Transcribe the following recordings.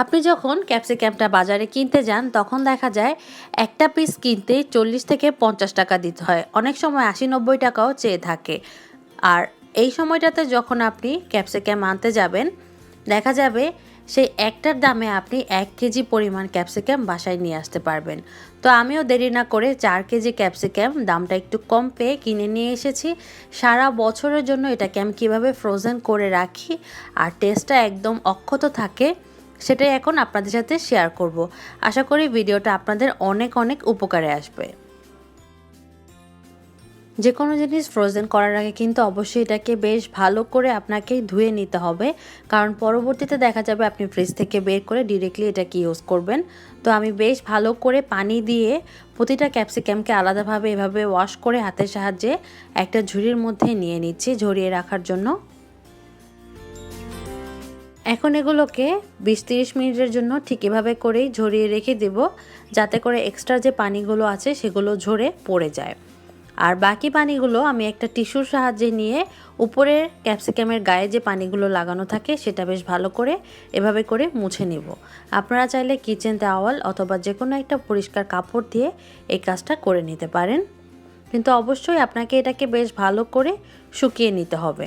আপনি যখন ক্যাপসিক্যামটা বাজারে কিনতে যান, তখন দেখা যায় একটা পিস কিনতে চল্লিশ থেকে পঞ্চাশ টাকা দিতে হয়। অনেক সময় আশি নব্বই টাকাও চেয়ে থাকে। আর এই সময়টাতে যখন আপনি ক্যাপসিক্যাম আনতে যাবেন, দেখা যাবে সেই একটার দামে আপনি এক কেজি পরিমাণ ক্যাপসিক্যাম বাসায় নিয়ে আসতে পারবেন। তো আমিও দেরি না করে চার কেজি ক্যাপসিক্যাম দামটা একটু কম পেয়ে কিনে নিয়ে এসেছি। সারা বছরের জন্য এটাকে আমি কীভাবে ফ্রোজেন করে রাখি, আর টেস্টটা একদম অক্ষত থাকে সেটাই এখন আপনাদের সাথে শেয়ার করব। আশা করি ভিডিওটা আপনাদের অনেক অনেক উপকারে আসবে। যে কোনো জিনিস ফ্রোজেন করার আগে কিন্তু অবশ্যই এটাকে বেশ ভালো করে আপনাকে ধুয়ে নিতে হবে। কারণ পরবর্তীতে দেখা যাবে আপনি ফ্রিজ থেকে বের করে ডিরেক্টলি এটাকে ইউজ করবেন। তো আমি বেশ ভালো করে পানি দিয়ে প্রতিটা ক্যাপসিকামকে আলাদাভাবে এভাবে ওয়াশ করে হাতের সাহায্যে একটা ঝুড়ির মধ্যে নিয়ে নিচ্ছি ঝরিয়ে রাখার জন্য। এখন এগুলোকে বিশ তিরিশ মিনিটের জন্য ঠিক এভাবে করেই ঝরিয়ে রেখে দেব, যাতে করে এক্সট্রা যে পানিগুলো আছে সেগুলো ঝরে পড়ে যায়। আর বাকি পানিগুলো আমি একটা টিস্যুর সাহায্যে নিয়ে উপরের ক্যাপসিকামের গায়ে যে পানিগুলো লাগানো থাকে সেটা বেশ ভালো করে এভাবে করে মুছে নিব। আপনারা চাইলে কিচেন টাওয়াল অথবা যে কোনো একটা পরিষ্কার কাপড় দিয়ে এই কাজটা করে নিতে পারেন। কিন্তু অবশ্যই আপনাকে এটাকে বেশ ভালো করে শুকিয়ে নিতে হবে।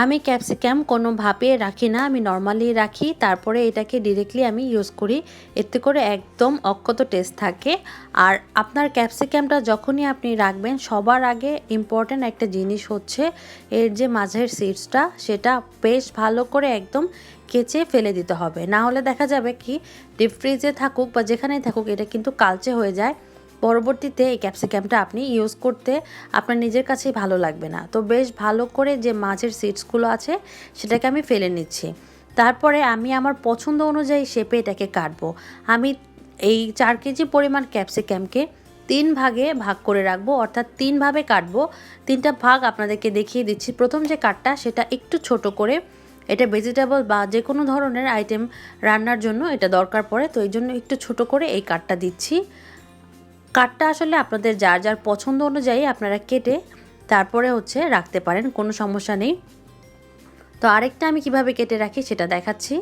আমি ক্যাপসিকাম কোনো ভাপিয়ে রাখি না, আমি নর্মালি রাখি, তারপরে এটাকে ডিরেক্টলি আমি ইউজ করি, এতে করে একদম অক্ষত টেস্ট থাকে। আর আপনার ক্যাপসিকামটা যখনই আপনি রাখবেন, সবার আগে ইম্পর্ট্যান্ট একটা জিনিস হচ্ছে এর যে মাঝের সিডসটা সেটা বেশ ভালো করে একদম কেচে ফেলে দিতে হবে। না হলে দেখা যাবে কি ডিপ ফ্রিজে থাকুক বা যেখানেই থাকুক, এটা কিন্তু কালচে হয়ে যায়। পরবর্তীতে এই ক্যাপসিকামটা আপনি ইউজ করতে আপনার নিজের কাছেই ভালো লাগবে না। তো বেশ ভালো করে যে মাছের সিডসগুলো আছে, সেটাকে আমি ফেলে নিচ্ছি। তারপরে আমি আমার পছন্দ অনুযায়ী শেপে এটাকে কাটবো। আমি এই চার কেজি পরিমাণ ক্যাপসিকামকে তিন ভাগে ভাগ করে রাখব, অর্থাৎ তিনভাবে কাটবো। তিনটা ভাগ আপনাদেরকে দেখিয়ে দিচ্ছি। প্রথম যে কাটটা সেটা একটু ছোট করে, এটা ভেজিটেবল বা যে কোনো ধরনের আইটেম রান্নার জন্য এটা দরকার পড়ে। তো এই জন্য একটু ছোট করে এই কাটটা দিচ্ছি। কাঠটা আসলে আপনাদের যার যার পছন্দ অনুযায়ী আপনারা কেটে তারপরে হচ্ছে রাখতে পারেন, কোনো সমস্যা নেই। তো আরেকটা আমি কীভাবে কেটে রাখি সেটা দেখাচ্ছি।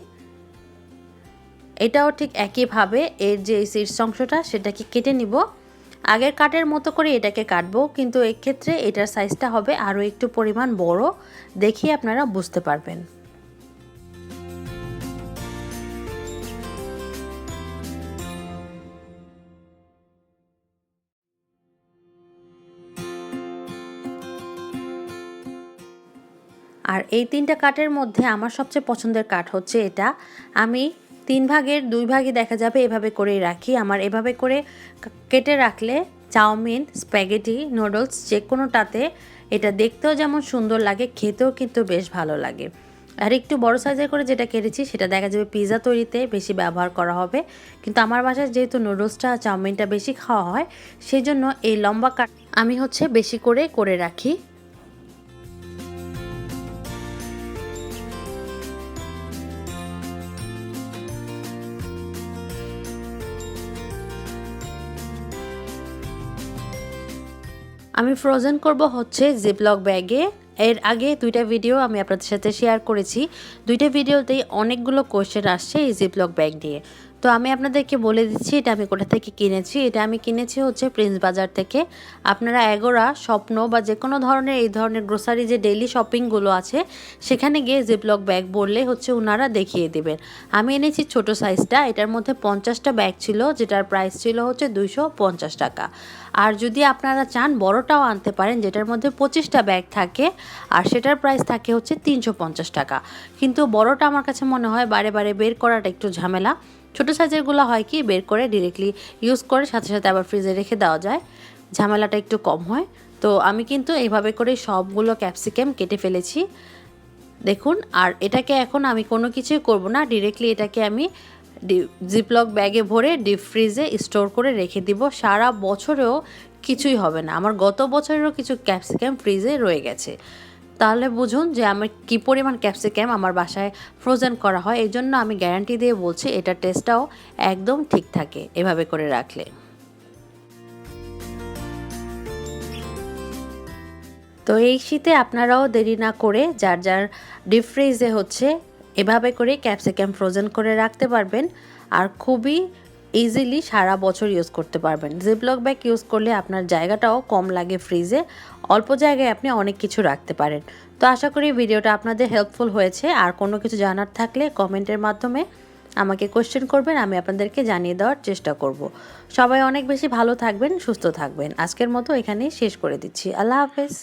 এটাও ঠিক একইভাবে এর যে সিটস অংশটা সেটাকে কেটে নিব। আগের কাটের মতো করে এটাকে কাটবো, কিন্তু এক্ষেত্রে এটার সাইজটা হবে আরও একটু পরিমাণ বড়। দেখি আপনারা বুঝতে পারবেন। আর এই তিনটা কাঠের মধ্যে আমার সবচেয়ে পছন্দের কাঠ হচ্ছে এটা। আমি তিন ভাগের দুই ভাগই দেখা যাবে এভাবে করেই রাখি। আমার এভাবে করে কেটে রাখলে চাউমিন, স্প্যাগেটি, নুডলস যে কোনোটাতে এটা দেখতেও যেমন সুন্দর লাগে, খেতেও কিন্তু বেশ ভালো লাগে। আর একটু বড় সাইজের করে যেটা কেটেছি, সেটা দেখা যাবে পিৎজা তৈরিতে বেশি ব্যবহার করা হবে। কিন্তু আমার বাসায় যেহেতু নুডলসটা, চাউমিনটা বেশি খাওয়া হয় সেই জন্য এই লম্বা কাট আমি হচ্ছে বেশি করে করে রাখি। আমি ফ্রোজেন করব হচ্ছে জিপলক ব্যাগে এর আগে দুইটা ভিডিও আমি আপনাদের সাথে শেয়ার করেছি। দুইটা ভিডিওতেই অনেকগুলো কোয়েশ্চেন আসছে এই জিপলক ব্যাগ দিয়ে তো আমি আপনাদেরকে বলে দিচ্ছি, এটা আমি কোথা থেকে কিনেছি? এটা আমি কিনেছি হচ্ছে প্রিন্স বাজার থেকে। আপনারা এগোরা, স্বপ্ন বা যে কোনো ধরনের, এই ধরনের গ্রোসারি যে ডেইলি শপিংগুলো আছে, সেখানে গিয়ে জিপলক ব্যাগ বললে হচ্ছে ওনারা দেখিয়ে দেবেন। আমি এনেছি ছোট সাইজটা এটার মধ্যে পঞ্চাশটা ব্যাগ ছিল, যেটার প্রাইস ছিল হচ্ছে দুইশো পঞ্চাশ টাকা। আর যদি আপনারা চান, বড়টাও আনতে পারেন, যেটার মধ্যে পঁচিশটা ব্যাগ থাকে, আর সেটার প্রাইস থাকে হচ্ছে তিনশো পঞ্চাশ টাকা। কিন্তু বড়টা আমার কাছে মনে হয়, বারে বারে বের করাটা একটু ঝামেলা। ছোটো সাইজেরগুলো হয় কি, বের করে ডিরেক্টলি ইউজ করে সাথে সাথে আবার ফ্রিজে রেখে দেওয়া যায়। ঝামেলাটা একটু কম হয়। তো আমি কিন্তু এইভাবে করে সবগুলো ক্যাপসিকাম কেটে ফেলেছি। দেখুন, আর এটাকে এখন আমি কোনো কিছুই করব না। ডিরেক্টলি এটাকে আমি জিপলক ব্যাগে ভরে ডিপ ফ্রিজে স্টোর করে রেখে দিব। সারা বছরেও কিছুই হবে না। আমার গত বছরেরও কিছু ক্যাপসিকাম ফ্রিজে রয়ে গেছে। তাহলে বুঝুন যে আমি কি পরিমাণ ক্যাপসিকাম আমার বাসায় ফ্রোজেন করা হয়, এই জন্য আমি গ্যারান্টি দিয়ে বলছি এটার টেস্টটাও একদম ঠিক থাকে এভাবে করে রাখলে। তো এই শীতে আপনারাও দেরি না করে যার যার ডিপ ফ্রিজে হচ্ছে, এভাবে করে ক্যাপসিকাম ফ্রোজেন করে রাখতে পারবেন। আর খুবই ইজিলি সারা বছর ইউজ করতে পারবেন। জিপলক ব্যাগ ইউজ করলে আপনার জায়গাটাও কম লাগে ফ্রিজে অল্প জায়গায় আপনি অনেক কিছু রাখতে পারেন। তো আশা করি ভিডিওটা আপনাদের হেল্পফুল হয়েছে। আর কোনো কিছু জানার থাকলে কমেন্টের মাধ্যমে আমাকে কোশ্চেন করবেন, আমি আপনাদেরকে জানিয়ে দেওয়ার চেষ্টা করব। সবাই অনেক বেশি ভালো থাকবেন, সুস্থ থাকবেন। আজকের মতো এখানেই শেষ করে দিচ্ছি। আল্লাহ হাফেজ।